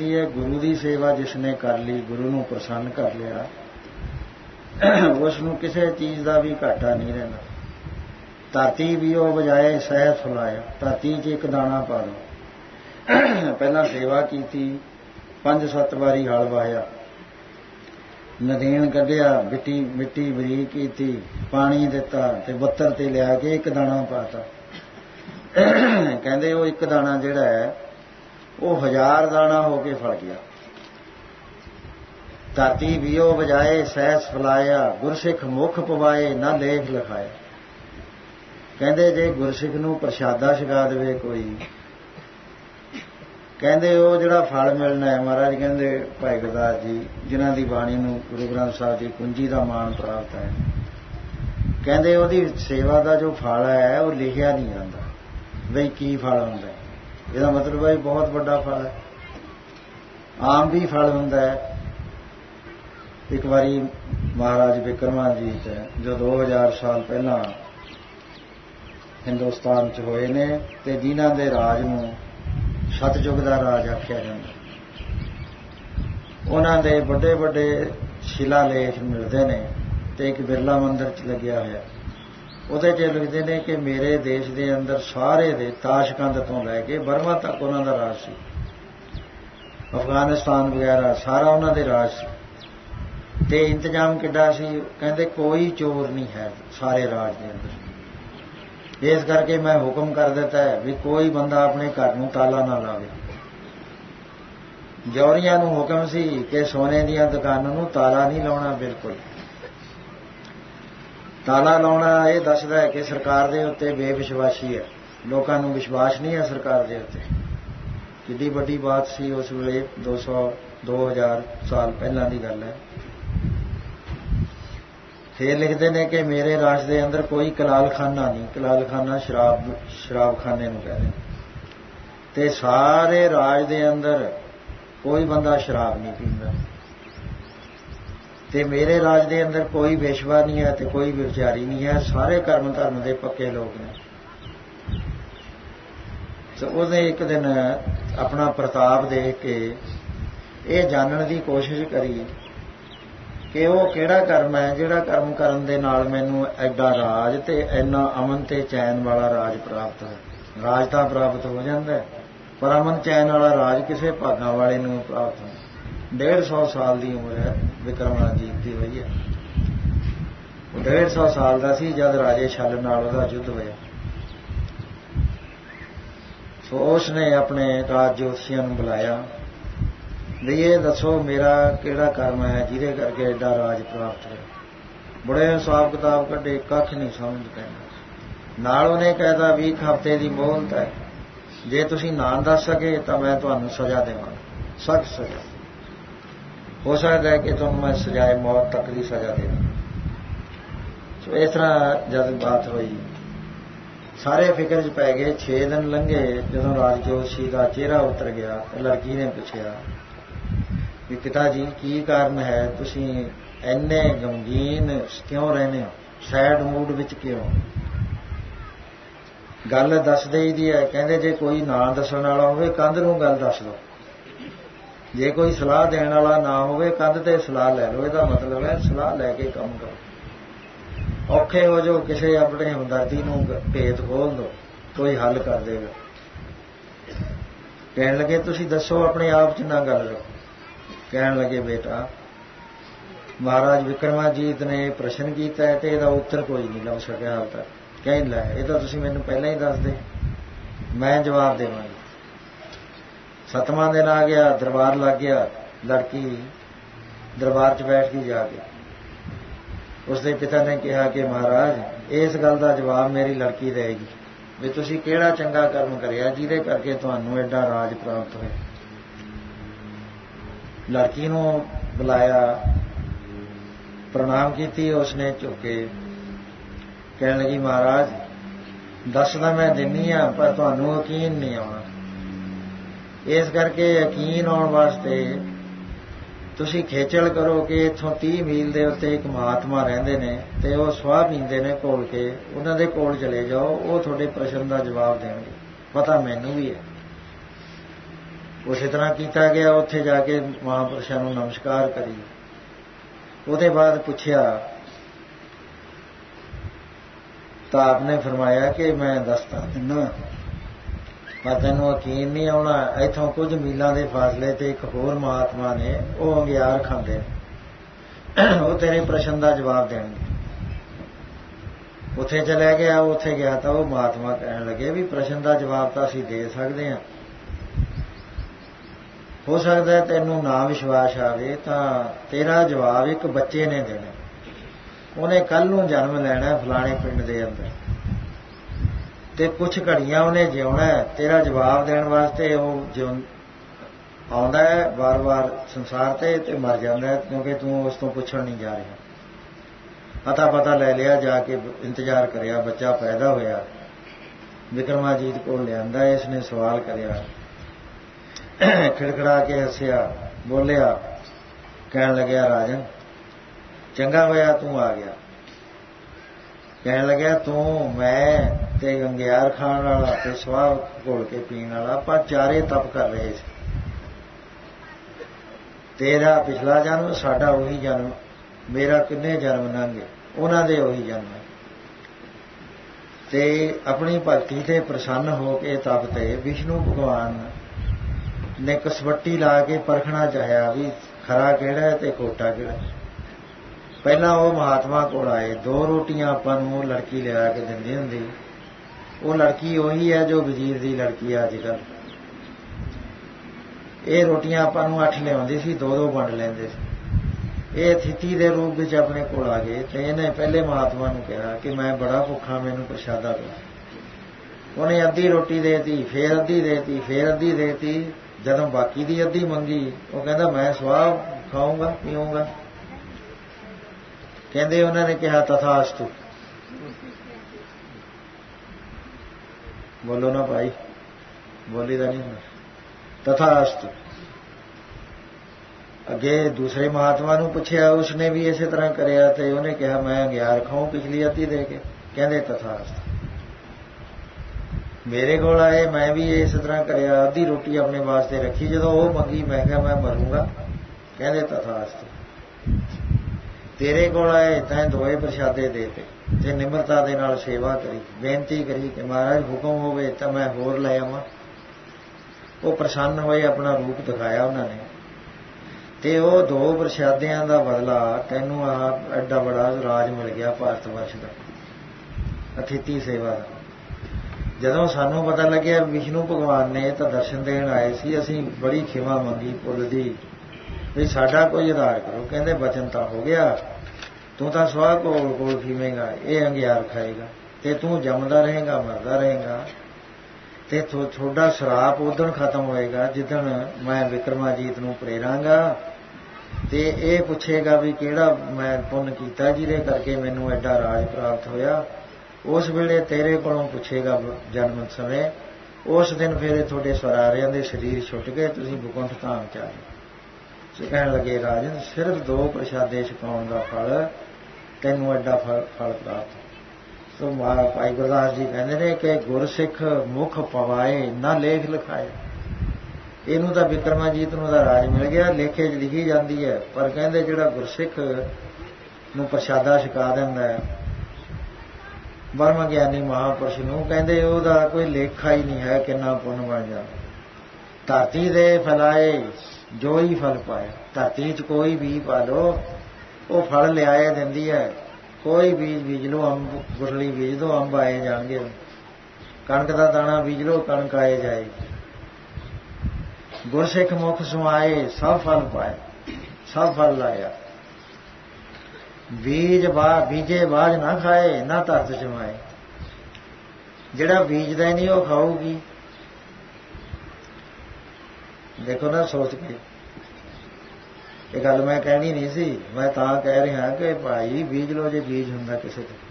ਦੀ ਹੈ ਗੁਰੂ ਦੀ ਸੇਵਾ ਜਿਸ ਨੇ ਕਰ ਲਈ, ਗੁਰੂ ਨੂੰ ਪ੍ਰਸੰਨ ਕਰ ਲਿਆ ਉਸ ਨੂੰ ਕਿਸੇ ਚੀਜ਼ ਦਾ ਵੀ ਘਾਟਾ ਨਹੀਂ ਰਹਿੰਦਾ। ਧਰਤੀ ਵੀ ਉਹ ਬਜਾਏ ਸਹਿ ਫੁਲਾਇਆ ਧਰਤੀ 'ਚ ਇੱਕ ਦਾਣਾ ਪਾ ਦੋ। ਪਹਿਲਾਂ ਸੇਵਾ ਕੀਤੀ, ਪੰਜ ਸੱਤ ਵਾਰੀ ਹਲ ਵਾਹਿਆ। ਨਦੀਨ ਕੱਢਿਆ, ਮਿੱਟੀ ਮਿੱਟੀ ਬਰੀਕ ਕੀਤੀ, ਪਾਣੀ ਦਿੱਤਾ ਤੇ ਬੱਤਰ ਤੇ ਲਿਆ ਕੇ ਇੱਕ ਦਾਣਾ ਪਾਤਾ। ਕਹਿੰਦੇ ਉਹ ਇੱਕ ਦਾਣਾ ਜਿਹੜਾ ਹੈ ਉਹ ਹਜ਼ਾਰ ਦਾਣਾ ਹੋ ਕੇ ਫਲ ਗਿਆ। ਧਰਤੀ ਵੀਓ ਵਜਾਏ ਸਹਿਸ ਫਲਾਇਆ, ਗੁਰਸਿੱਖ ਮੁਖ ਪਵਾਏ, ਨਾ ਲੇਖ ਲਿਖਾਇਆ ਕਹਿੰਦੇ ਜੇ ਗੁਰਸਿੱਖ ਨੂੰ ਪ੍ਰਸ਼ਾਦਾ ਛਕਾ ਦੇਵੇ ਕੋਈ, ਕਹਿੰਦੇ ਉਹ ਜਿਹੜਾ ਫਲ ਮਿਲਣਾ ਹੈ, ਮਹਾਰਾਜ ਕਹਿੰਦੇ, ਭਾਈ ਗੁਰਦਾਸ ਜੀ, ਜਿਨ੍ਹਾਂ ਦੀ ਬਾਣੀ ਨੂੰ ਗੁਰੂ ਗ੍ਰੰਥ ਸਾਹਿਬ ਦੀ ਕੁੰਜੀ ਦਾ ਮਾਣ ਪ੍ਰਾਪਤ ਹੈ, ਕਹਿੰਦੇ ਉਹਦੀ ਸੇਵਾ ਦਾ ਜੋ ਫਲ ਹੈ, ਉਹ ਲਿਖਿਆ ਨਹੀਂ ਜਾਂਦਾ। ਬਈ ਕੀ ਫਲ ਹੁੰਦਾ ਇਹਦਾ ਮਤਲਬ ਹੈ ਬਹੁਤ ਵੱਡਾ ਫਲ ਹੈ। ਆਮ ਵੀ ਫਲ ਹੁੰਦਾ ਹੈ। ਇੱਕ ਵਾਰੀ ਮਹਾਰਾਜ ਵਿਕਰਮਾਜੀਤ ਜੋ 2000 ਸਾਲ ਪਹਿਲਾਂ ਹਿੰਦੁਸਤਾਨ 'ਚ ਹੋਏ ਨੇ ਤੇ ਜਿਨ੍ਹਾਂ ਦੇ ਰਾਜ ਨੂੰ ਸਤਜੁਗ ਦਾ ਰਾਜ ਆਖਿਆ ਜਾਂਦਾ ਉਹਨਾਂ ਦੇ ਵੱਡੇ ਵੱਡੇ ਸ਼ਿਲਾਲੇਖ ਮਿਲਦੇ ਨੇ ਤੇ ਇੱਕ ਬਿਰਲਾ ਮੰਦਿਰ 'ਚ ਲੱਗਿਆ ਹੋਇਆ ਉਹਦੇ 'ਚ ਲਿਖਦੇ ਨੇ ਕਿ ਮੇਰੇ ਦੇਸ਼ ਦੇ ਅੰਦਰ ਸਾਰੇ ਦੇ ਤਾਸ਼ਕੰਦ ਤੋਂ ਲੈ ਕੇ ਬਰਮਾ ਤੱਕ ਉਹਨਾਂ ਦਾ ਰਾਜ ਸੀ। ਅਫਗਾਨਿਸਤਾਨ ਵਗੈਰਾ, ਸਾਰਾ ਉਹਨਾਂ ਦੇ ਰਾਜ ਸੀ। ਤੇ ਇੰਤਜ਼ਾਮ ਕਿੱਡਾ ਸੀ? ਕਹਿੰਦੇ ਕੋਈ ਚੋਰ ਨਹੀਂ ਹੈ ਸਾਰੇ ਰਾਜ ਦੇ ਅੰਦਰ। ਇਸ ਕਰਕੇ ਮੈਂ ਹੁਕਮ ਕਰ ਦਿੱਤਾ ਹੈ ਵੀ ਕੋਈ ਬੰਦਾ ਆਪਣੇ ਘਰ ਨੂੰ ਤਾਲਾ ਨਾ ਲਾਵੇ। ਜੌਰੀਆਂ ਨੂੰ ਹੁਕਮ ਸੀ ਕਿ ਸੋਨੇ ਦੀਆਂ ਦੁਕਾਨਾਂ ਨੂੰ ਤਾਲਾ ਨਹੀਂ ਲਾਉਣਾ ਬਿਲਕੁਲ। ਤਾਲਾ ਲਾਉਣਾ, ਇਹ ਦੱਸਦਾ ਹੈ ਕਿ ਸਰਕਾਰ ਦੇ ਉੱਤੇ ਬੇਵਿਸ਼ਵਾਸੀ ਹੈ। ਲੋਕਾਂ ਨੂੰ ਵਿਸ਼ਵਾਸ ਨਹੀਂ ਹੈ ਸਰਕਾਰ ਦੇ ਉੱਤੇ। ਕਿੱਡੀ ਵੱਡੀ ਬਾਤ ਸੀ ਉਸ ਵੇਲੇ 200 2000 ਸਾਲ ਪਹਿਲਾਂ ਦੀ ਗੱਲ ਹੈ। ਫੇਰ ਲਿਖਦੇ ਨੇ ਕਿ ਮੇਰੇ ਰਾਜ ਦੇ ਅੰਦਰ ਕੋਈ ਕਲਾਲਖਾਨਾ ਨਹੀਂ, ਕਲਾਲਖਾਨਾ ਸ਼ਰਾਬ, ਸ਼ਰਾਬਖਾਨੇ ਨੂੰ ਕਹਿੰਦੇ ਤੇ ਸਾਰੇ ਰਾਜ ਦੇ ਅੰਦਰ ਕੋਈ ਬੰਦਾ ਸ਼ਰਾਬ ਨਹੀਂ ਪੀਂਦਾ। ਤੇ ਮੇਰੇ ਰਾਜ ਦੇ ਅੰਦਰ ਕੋਈ ਵੇਸ਼ਵਾ ਨਹੀਂ ਹੈ ਤੇ ਕੋਈ ਵਿਚਾਰੀ ਨਹੀਂ ਹੈ। ਸਾਰੇ ਕਰਮ ਧਰਮ ਦੇ ਪੱਕੇ ਲੋਕ ਨੇ। ਸੋ ਉਹਨੇ ਇੱਕ ਦਿਨ ਆਪਣਾ ਪ੍ਰਤਾਪ ਦੇਖ ਕੇ ਇਹ ਜਾਣਨ ਦੀ ਕੋਸ਼ਿਸ਼ ਕਰੀ ਕਿ ਉਹ ਕਿਹੜਾ ਕਰਮ ਹੈ, ਜਿਹੜਾ ਕਰਮ ਕਰਨ ਦੇ ਨਾਲ ਮੈਨੂੰ ਐਡਾ ਰਾਜ ਤੇ ਇੰਨਾ ਅਮਨ ਤੇ ਚੈਨ ਵਾਲਾ ਰਾਜ ਪ੍ਰਾਪਤ ਹੈ। ਰਾਜ ਤਾਂ ਪ੍ਰਾਪਤ ਹੋ ਜਾਂਦਾ ਪਰ ਅਮਨ ਚੈਨ ਵਾਲਾ ਰਾਜ ਕਿਸੇ ਭਾਗਾਂ ਵਾਲੇ ਨੂੰ ਪ੍ਰਾਪਤ ਹੁੰਦਾ। 150 ਸਾਲ ਦੀ ਉਮਰ ਹੈ ਵਿਕਰਮਾਜੀਤ ਦੀ ਹੋਈ ਹੈ ਉਹ 150 ਸਾਲ ਦਾ ਸੀ ਜਦ ਰਾਜੇ ਛਲ ਨਾਲ ਉਹਦਾ ਯੁੱਧ ਹੋਇਆ। ਸੋ ਉਸ ਨੇ ਆਪਣੇ ਰਾਜ ਜੋਤਸ਼ੀਆਂ ਨੂੰ ਬੁਲਾਇਆ। ਵੀ ਇਹ ਦੱਸੋ ਮੇਰਾ ਕਿਹੜਾ ਕਰਮ ਹੈ ਜਿਹਦੇ ਕਰਕੇ ਐਡਾ ਰਾਜ ਪ੍ਰਾਪਤ ਹੋਇਆ। ਬੜੇ ਹਿਸਾਬ ਕਿਤਾਬ ਕੱਢੇ, ਕੱਖ ਨਹੀਂ ਸਮਝ ਪੈਂਦਾ। ਨਾਲ ਉਹਨੇ ਕਹਿਦਾ ਵੀ ਇੱਕ ਹਫ਼ਤੇ ਦੀ ਮੋਹਲਤ ਹੈ। ਜੇ ਤੁਸੀਂ ਨਾ ਦੱਸ ਸਕੇ ਤਾਂ ਮੈਂ ਤੁਹਾਨੂੰ ਸਜ਼ਾ ਦੇਵਾਂਗਾ। ਸਖਤ ਸਜ਼ਾ। ਹੋ ਸਕਦਾ ਹੈ ਕਿ ਤੁਹਾਨੂੰ ਮੈਂ ਸਜ਼ਾਏ ਮੌਤ ਤੱਕ ਦੀ ਸਜ਼ਾ ਦੇਵਾਂ ਸੋ ਇਸ ਤਰ੍ਹਾਂ ਜਦ ਬਾਤ ਹੋਈ, ਸਾਰੇ ਫਿਕਰ 'ਚ ਪੈ ਗਏ। 6 ਦਿਨ ਲੰਘੇ, ਜਦੋਂ ਰਾਜਜੋਸ਼ੀ ਦਾ ਚਿਹਰਾ ਉਤਰ ਗਿਆ ਤਾਂ ਲੜਕੀ ਨੇ ਪੁੱਛਿਆ ਕਿ ਪਿਤਾ ਜੀ ਕੀ ਕਾਰਨ ਹੈ? ਤੁਸੀਂ ਇੰਨੇ ਗਮਗੀਨ ਕਿਉਂ ਰਹਿੰਦੇ ਹੋ? ਸੈਡ ਮੂਡ ਵਿੱਚ ਕਿਉਂ? ਗੱਲ ਦੱਸ ਦੇਈਦੀ ਹੈ। ਕਹਿੰਦੇ, ਜੇ ਕੋਈ ਨਾਂ ਦੱਸਣ ਵਾਲਾ ਹੋਵੇ, ਕੰਧ ਨੂੰ ਗੱਲ ਦੱਸ ਦੋ ਜੇ ਕੋਈ ਸਲਾਹ ਦੇਣ ਵਾਲਾ ਨਾ ਹੋਵੇ, ਕੰਧ ਤੇ ਸਲਾਹ ਲੈ ਲਓ। ਇਹਦਾ ਮਤਲਬ ਹੈ ਸਲਾਹ ਲੈ ਕੇ ਕੰਮ ਕਰੋ। ਔਖੇ ਹੋ ਜੋ ਕਿਸੇ ਆਪਣੇ ਹਮਦਰਦੀ ਨੂੰ ਭੇਤ ਖੋਲ ਦੋ ਕੋਈ ਹੱਲ ਕਰ ਦੇਗਾ ਕਹਿਣ ਲੱਗੇ, ਤੁਸੀਂ ਦੱਸੋ, ਆਪਣੇ ਆਪ ਚ ਨਾ ਗੱਲ ਰੱਖੋ। ਕਹਿਣ ਲੱਗੇ, ਬੇਟਾ, ਮਹਾਰਾਜ ਵਿਕਰਮਾਜੀਤ ਨੇ ਪ੍ਰਸ਼ਨ ਕੀਤਾ ਹੈ ਤੇ ਇਹਦਾ ਉੱਤਰ ਕੋਈ ਨਹੀਂ ਲੱਭ ਸਕਿਆ ਹਾਲ ਤੱਕ। ਕਹਿਣ ਲੈ, ਇਹ ਤਾਂ ਤੁਸੀਂ ਮੈਨੂੰ ਪਹਿਲਾਂ ਹੀ ਦੱਸ ਦੇ। ਮੈਂ ਜਵਾਬ ਦੇਵਾਂਗਾ। ਸਤਵਾਂ ਦਿਨ ਆ ਗਿਆ, ਦਰਬਾਰ ਲੱਗ ਗਿਆ, ਲੜਕੀ ਦਰਬਾਰ 'ਚ ਬੈਠ ਕੇ ਜਾ ਕੇ ਉਸਦੇ ਪਿਤਾ ਨੇ ਕਿਹਾ ਕਿ ਮਹਾਰਾਜ, ਇਸ ਗੱਲ ਦਾ ਜਵਾਬ ਮੇਰੀ ਲੜਕੀ ਦੇਗੀ, ਵੀ ਤੁਸੀਂ ਕਿਹੜਾ ਚੰਗਾ ਕਰਮ ਕਰਿਆ, ਜਿਹਦੇ ਕਰਕੇ ਤੁਹਾਨੂੰ ਐਡਾ ਰਾਜ ਪ੍ਰਾਪਤ ਹੋਇਆ। ਲੜਕੀ ਨੂੰ ਬੁਲਾਇਆ, ਪ੍ਰਣਾਮ ਕੀਤੀ, ਉਸਨੇ ਝੁਕੇ। ਕਹਿਣ ਲੱਗੀ, ਮਹਾਰਾਜ ਦੱਸਦਾ ਮੈਂ ਦਿੰਨੀ ਆ, ਪਰ ਤੁਹਾਨੂੰ ਯਕੀਨ ਨਹੀਂ ਆਉਣਾ। ਇਸ ਕਰਕੇ ਯਕੀਨ ਆਉਣ ਵਾਸਤੇ ਤੁਸੀਂ ਖੇਚਲ ਕਰੋ ਕਿ ਇੱਥੋਂ 30 ਮੀਲ ਦੇ ਉੱਤੇ ਇੱਕ ਮਹਾਤਮਾ ਰਹਿੰਦੇ ਨੇ ਤੇ ਉਹ ਸਵਾਹ ਪੀਂਦੇ ਨੇ ਕੋਲ ਕੇ, ਉਹਨਾਂ ਦੇ ਕੋਲ ਚਲੇ ਜਾਓ, ਉਹ ਤੁਹਾਡੇ ਪ੍ਰਸ਼ਨ ਦਾ ਜਵਾਬ ਦੇਣਗੇ। ਪਤਾ ਮੈਨੂੰ ਵੀ ਹੈ। ਉਸੇ ਤਰ੍ਹਾਂ ਕੀਤਾ ਗਿਆ, ਉੱਥੇ ਜਾ ਕੇ ਮਹਾਪੁਰਸ਼ਾਂ ਨੂੰ ਨਮਸਕਾਰ ਕਰੀ। ਉਹਦੇ ਬਾਅਦ ਪੁੱਛਿਆ, ਤਾਂ ਆਪਨੇ ਫਰਮਾਇਆ ਕਿ ਮੈਂ ਦੱਸਦਾ ਦਿੰਨਾ ਮੈਂ ਤੈਨੂੰ ਯਕੀਨ ਨਹੀਂ ਆਉਣਾ, ਇੱਥੋਂ ਕੁਝ ਮੀਲਾਂ ਦੇ ਫਾਸਲੇ ਤੇ ਇੱਕ ਹੋਰ ਮਹਾਤਮਾ ਨੇ ਉਹ ਅੰਗਿਆਰ ਖਾਂਦੇ ਉਹ ਤੇਰੇ ਪ੍ਰਸ਼ਨ ਦਾ ਜਵਾਬ ਦੇਣਗੇ। ਉੱਥੇ ਚਲੇ ਗਿਆ, ਉੱਥੇ ਗਿਆ ਤਾਂ ਉਹ ਮਹਾਤਮਾ ਕਹਿਣ ਲੱਗੇ ਵੀ ਪ੍ਰਸ਼ਨ ਦਾ ਜਵਾਬ ਤਾਂ ਅਸੀਂ ਦੇ ਸਕਦੇ ਹਾਂ। ਹੋ ਸਕਦਾ ਹੈ ਤੈਨੂੰ ਨਾ ਵਿਸ਼ਵਾਸ ਆਵੇ ਤਾਂ ਤੇਰਾ ਜਵਾਬ ਇੱਕ ਬੱਚੇ ਨੇ ਦੇਣਾ। ਉਹਨੇ ਕੱਲ ਨੂੰ ਜਨਮ ਲੈਣਾ ਫਲਾਣੇ ਪਿੰਡ ਦੇ ਅੰਦਰ। ਤੇ ਕੁਝ ਘੜੀਆਂ ਉਹਨੇ ਜਿਉਣਾ ਤੇਰਾ ਜਵਾਬ ਦੇਣ ਵਾਸਤੇ ਉਹ ਜਿਉਂ ਆਉਂਦਾ ਹੈ, ਵਾਰ-ਵਾਰ ਸੰਸਾਰ ਤੇ ਤੇ ਮਰ ਜਾਂਦਾ ਹੈ, ਕਿਉਂਕਿ ਤੂੰ ਉਸ ਤੋਂ ਪੁੱਛਣ ਨਹੀਂ ਜਾ ਰਿਹਾ। ਪਤਾ ਪਤਾ ਲੈ ਲਿਆ, ਜਾ ਕੇ ਇੰਤਜ਼ਾਰ ਕਰਿਆ, ਬੱਚਾ ਪੈਦਾ ਹੋਇਆ। ਵਿਕਰਮਾਜੀਤ ਕੋਲ ਲਿਆਂਦਾ ਇਸ ਨੇ ਸਵਾਲ ਕਰਿਆ। ਖਿੜਖੜਾ ਕੇ ਹੱਸਿਆ, ਬੋਲਿਆ, ਕਹਿਣ ਲੱਗਿਆ, ਰਾਜਨ, ਚੰਗਾ ਹੋਇਆ ਤੂੰ ਆ ਗਿਆ। ਕਹਿਣ ਲੱਗਿਆ, ਤੂੰ, ਮੈਂ ਤੇ ਗੰਗਿਆਰ ਖਾਣ ਵਾਲਾ ਤੇ ਸਵਾਹ ਘੋਲ ਕੇ ਪੀਣ ਵਾਲਾ, ਆਪਾਂ ਚਾਰੇ ਤਪ ਕਰ ਰਹੇ ਸੀ। ਤੇਰਾ ਪਿਛਲਾ ਜਨਮ, ਸਾਡਾ ਉਹੀ ਜਨਮ, ਮੇਰਾ ਕਿੰਨੇ ਜਨਮ ਲੰਘੇ, ਉਹਨਾਂ ਦੇ ਉਹੀ ਜਨਮ। ਤੇ ਆਪਣੀ ਭਗਤੀ ਤੇ ਪ੍ਰਸੰਨ ਹੋ ਕੇ ਤਪ ਤੇ ਵਿਸ਼ਨੂੰ ਭਗਵਾਨ ਨੇ ਕਸਵੱਟੀ ਲਾ ਕੇ ਪਰਖਣਾ ਚਾਹਿਆ ਵੀ ਖਰਾ ਕਿਹੜਾ ਹੈ ਤੇ ਕੋਟਾ ਕਿਹੜਾ ਪਹਿਲਾਂ ਉਹ ਮਹਾਤਮਾ ਕੋਲ ਆਏ, ਦੋ ਰੋਟੀਆਂ ਆਪਾਂ ਨੂੰ ਲੜਕੀ ਲਿਆ ਕੇ ਦਿੰਦੀ ਹੁੰਦੀ। ਉਹ ਲੜਕੀ ਉਹੀ ਹੈ ਜੋ ਵਜ਼ੀਰ ਦੀ ਲੜਕੀ ਆ ਅੱਜ ਕੱਲ ਇਹ ਰੋਟੀਆਂ ਆਪਾਂ ਨੂੰ ਅੱਠ ਲਿਆਉਂਦੀ ਸੀ, ਦੋ ਦੋ ਵੰਡ ਲੈਂਦੇ ਸੀ। ਇਹ ਥਿਤੀ ਦੇ ਰੂਪ ਵਿੱਚ ਆਪਣੇ ਕੋਲ ਆ ਗਏ ਤੇ ਇਹਨੇ ਪਹਿਲੇ ਮਹਾਤਮਾ ਨੂੰ ਕਿਹਾ ਕਿ ਮੈਂ ਬੜਾ ਭੁੱਖਾ, ਮੈਨੂੰ ਪ੍ਰਸ਼ਾਦਾ ਦਿਓ। ਉਹਨੇ ਅੱਧੀ ਰੋਟੀ ਦੇਤੀ, ਫੇਰ ਅੱਧੀ ਦੇਤੀ, ਫੇਰ ਅੱਧੀ ਦੇਤੀ। ਜਦੋਂ ਬਾਕੀ ਦੀ ਅੱਧੀ ਮੰਗੀ, ਉਹ ਕਹਿੰਦਾ, ਮੈਂ ਸਵਾਹ ਖਾਊਂਗਾ, ਪੀਊਂਗਾ। ਕਹਿੰਦੇ ਉਹਨਾਂ ਨੇ ਕਿਹਾ, ਤਥਾਸਤੂ। ਬੋਲੋ ਨਾ ਭਾਈ, ਬੋਲੀ ਦਾ ਨਹੀਂ ਤਥਾਸਤੂ। ਅੱਗੇ ਦੂਸਰੇ ਮਹਾਤਮਾ ਨੂੰ ਪੁੱਛਿਆ, ਉਸਨੇ ਵੀ ਇਸੇ ਤਰ੍ਹਾਂ ਕਰਿਆ ਤੇ ਉਹਨੇ ਕਿਹਾ, ਮੈਂ 11 ਖਾਉ ਪਿਛਲੀ ਅੱਧੀ ਦੇ ਕੇ। ਕਹਿੰਦੇ ਤਥਾਸਤੂ। ਮੇਰੇ ਕੋਲ ਆਏ, ਮੈਂ ਵੀ ਇਸੇ ਤਰ੍ਹਾਂ ਕਰਿਆ, ਅੱਧੀ ਰੋਟੀ ਆਪਣੇ ਵਾਸਤੇ ਰੱਖੀ, ਜਦੋਂ ਉਹ ਮੰਗੀ, ਮੈਂ ਕਿਹਾ, ਮੈਂ ਮਰੂੰਗਾ। ਕਹਿੰਦੇ ਤਥਾਸਤੂ। ਤੇਰੇ ਕੋਲ ਆਏ ਤਾਂ ਦੋਏ ਪ੍ਰਸ਼ਾਦੇ ਦੇਤੇ ਤੇ। ਨਿਮਰਤਾ ਦੇ ਨਾਲ ਸੇਵਾ ਕਰੀ, ਬੇਨਤੀ ਕਰੀ ਕਿ ਮਹਾਰਾਜ ਹੁਕਮ ਹੋਵੇ ਤਾਂ ਮੈਂ ਹੋਰ ਲੈ ਆਵਾਂ। ਉਹ ਪ੍ਰਸੰਨ ਹੋਏ, ਆਪਣਾ ਰੂਪ ਦਿਖਾਇਆ ਉਹਨਾਂ ਨੇ। ਤੇ ਉਹ ਦੋ ਪ੍ਰਸ਼ਾਦਿਆਂ ਦਾ ਬਦਲਾ ਤੈਨੂੰ ਆਹ ਐਡਾ ਬੜਾ ਰਾਜ ਮਿਲ ਗਿਆ ਭਾਰਤ ਵਰਸ਼ ਦਾ, ਅਥਿਤੀ ਸੇਵਾ ਦਾ। ਜਦੋਂ ਸਾਨੂੰ ਪਤਾ ਲੱਗਿਆ ਵਿਸ਼ਨੂੰ ਭਗਵਾਨ ਨੇ ਤਾਂ ਦਰਸ਼ਨ ਦੇਣ ਆਏ ਸੀ, ਅਸੀਂ ਬੜੀ ਖਿਮਾ ਮੰਗੀ, ਪੁੱਲ ਦੀ ਵੀ ਸਾਡਾ ਕੋਈ ਆਧਾਰ ਕਰੋ। ਕਹਿੰਦੇ ਬਚਨ ਤਾਂ ਹੋ ਗਿਆ। ਤੂੰ ਤਾਂ ਸਵਾਹ ਕੋਲ ਕੋਲ ਫੀਵੇਂਗਾ ਇਹ ਅੰਗਿਆਰ ਖਾਏਗਾ। ਤੇ ਤੂੰ ਜੰਮਦਾ ਰਹੇਗਾ, ਮਰਦਾ ਰਹੇਗਾ। ਤੇ ਤੁਹਾਡਾ ਸ਼ਰਾਪ ਉਦੋਂ ਖਤਮ ਹੋਏਗਾ, ਜਿੱਦਣ ਮੈਂ ਵਿਕਰਮਾਜੀਤ ਨੂੰ ਪ੍ਰੇਰਾਂਗਾ। ਤੇ ਇਹ ਪੁੱਛੇਗਾ ਵੀ ਕਿਹੜਾ ਮੈਂ ਪੁੰਨ ਕੀਤਾ, ਜਿਹਦੇ ਕਰਕੇ ਮੈਨੂੰ ਐਡਾ ਰਾਜ ਪ੍ਰਾਪਤ ਹੋਇਆ। ਉਸ ਵੇਲੇ ਤੇਰੇ ਕੋਲੋਂ ਪੁੱਛੇਗਾ ਜਨਮ ਸਮੇਂ। ਉਸ ਦਿਨ ਫਿਰ ਤੁਹਾਡੇ ਸਵਾਰਿਆਂ ਦੇ ਸਰੀਰ ਛੁੱਟ ਗਏ, ਤੁਸੀਂ ਬੁਕੰਠ ਧਾਮ ਚ ਆਏ। ਸੋ ਕਹਿਣ ਲੱਗੇ, ਰਾਜਨ, ਸਿਰਫ ਦੋ ਪ੍ਰਸ਼ਾਦੇ ਛਕਾਉਣ ਦਾ ਫਲ, ਤੈਨੂੰ ਐਡਾ ਫਲ ਪ੍ਰਾਪਤ ਸੋ ਮਹਾਰਾ ਭਾਈ ਗੁਰਦਾਸ ਜੀ ਕਹਿੰਦੇ ਨੇ ਕਿ ਗੁਰਸਿੱਖ ਮੁਖ ਪਵਾਏ, ਨਾ ਲੇਖ ਲਿਖਾਏ। ਇਹਨੂੰ ਤਾਂ ਵਿਕਰਮਾਜੀਤ ਨੂੰ ਦਾ ਰਾਜ ਮਿਲ ਗਿਆ, ਲੇਖੇ 'ਚ ਲਿਖੀ ਜਾਂਦੀ ਹੈ। ਪਰ ਕਹਿੰਦੇ ਜਿਹੜਾ ਗੁਰਸਿੱਖ ਨੂੰ ਪ੍ਰਸ਼ਾਦਾ ਛਕਾ ਦਿੰਦਾ ਹੈ ਬਰਮ ਗਿਆਨੀ ਮਹਾਪੁਰਸ਼ ਨੂੰ ਕਹਿੰਦੇ ਉਹਦਾ ਕੋਈ ਲੇਖਾ ਹੀ ਨਹੀਂ ਹੈ, ਕਿੰਨਾ ਪੁੰਨ ਬਣ ਜਾਂਦਾ। ਧਰਤੀ ਦੇ ਫਲਾਏ ਜੋ ਹੀ ਫਲ ਪਾਇਆ ਧਰਤੀ 'ਚ ਕੋਈ ਵੀ ਪਾ ਲੋ ਉਹ ਫਲ ਲਿਆਏ ਦਿੰਦੀ ਹੈ। ਕੋਈ ਬੀਜ ਬੀਜ ਲੋ ਅੰਬ ਗੁਰਲੀ ਬੀਜ ਦੋ, ਅੰਬ ਆਏ ਜਾਣਗੇ। ਕਣਕ ਦਾ ਦਾਣਾ ਬੀਜ ਲੋ ਕਣਕ ਆਏ ਜਾਏਗੀ। ਗੁਰਸਿੱਖ ਮੁਖ ਸੁਆਏ ਸਭ ਫਲ ਪਾਏ, ਸਭ ਫਲ ਲਾਇਆ। ਬੀਜ ਬਾ, ਬੀਜੇ ਬਾਜ ਨਾ ਖਾਏ, ਨਾ ਧਰਤ ਜਮਾਏ। ਜਿਹੜਾ ਬੀਜਦਾ ਨਹੀਂ, ਉਹ ਖਾਊਗੀ। ਦੇਖੋ ਨਾ ਸੋਚ ਕੇ। ਇਹ ਗੱਲ ਮੈਂ ਕਹਿਣੀ ਨਹੀਂ ਸੀ। ਮੈਂ ਤਾਂ ਕਹਿ ਰਿਹਾ ਕਿ ਭਾਈ ਬੀਜ ਲੋ ਜੇ ਬੀਜ ਹੁੰਦਾ ਕਿਸੇ ਤੇ।